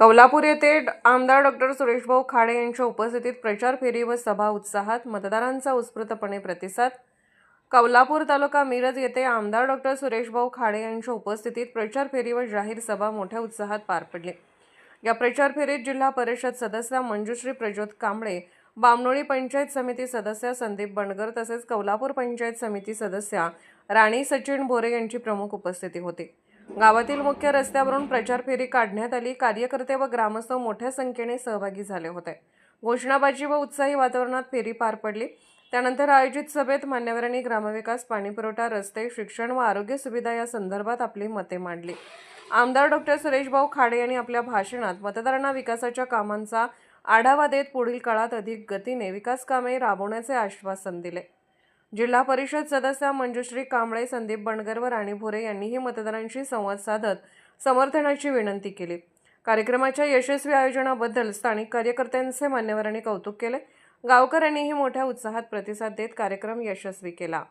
कौलापूर येथे आमदार डॉक्टर सुरेशभाऊ खाडे यांच्या उपस्थितीत प्रचार फेरी व सभा उत्साहात मतदारांचा उत्स्फूर्तपणे प्रतिसाद. कौलापूर तालुका मिरज येथे आमदार डॉक्टर सुरेशभाऊ खाडे यांच्या उपस्थितीत प्रचार फेरी व जाहीर सभा मोठ्या उत्साहात पार पडली. या प्रचार फेरीत जिल्हा परिषद सदस्य मंजुश्री प्रज्योत कांबळे बामनोळी पंचायत समिती सदस्य संदीप बंडगर तसेच कौलापूर पंचायत समिती सदस्या राणी सचिन भोरे यांची प्रमुख उपस्थिती होती. गावातील मुख्य रस्त्यावरून प्रचार फेरी काढण्यात आली. कार्यकर्ते व ग्रामस्थ मोठ्या संख्येने सहभागी झाले होते. घोषणाबाजी व उत्साही वातावरणात फेरी पार पडली. त्यानंतर आयोजित सभेत मान्यवरांनी ग्रामविकास पाणीपुरवठा रस्ते शिक्षण व आरोग्य सुविधा या संदर्भात आपली मते मांडली. आमदार डॉक्टर सुरेशभाऊ खाडे यांनी आपल्या भाषणात मतदारांना विकासाच्या कामांचा आढावा देत पुढील काळात अधिक गतीने विकास कामे राबवण्याचे आश्वासन दिले. जिल्हा परिषद सदस्य मंजुश्री कांबळे संदीप बंडगर व राणी भोरे यांनीही मतदारांशी संवाद साधत समर्थनाची विनंती केली. कार्यक्रमाच्या यशस्वी आयोजनाबद्दल स्थानिक कार्यकर्त्यांचे मान्यवरांनी कौतुक केले. गावकऱ्यांनीही मोठ्या उत्साहात प्रतिसाद देत कार्यक्रम यशस्वी केला.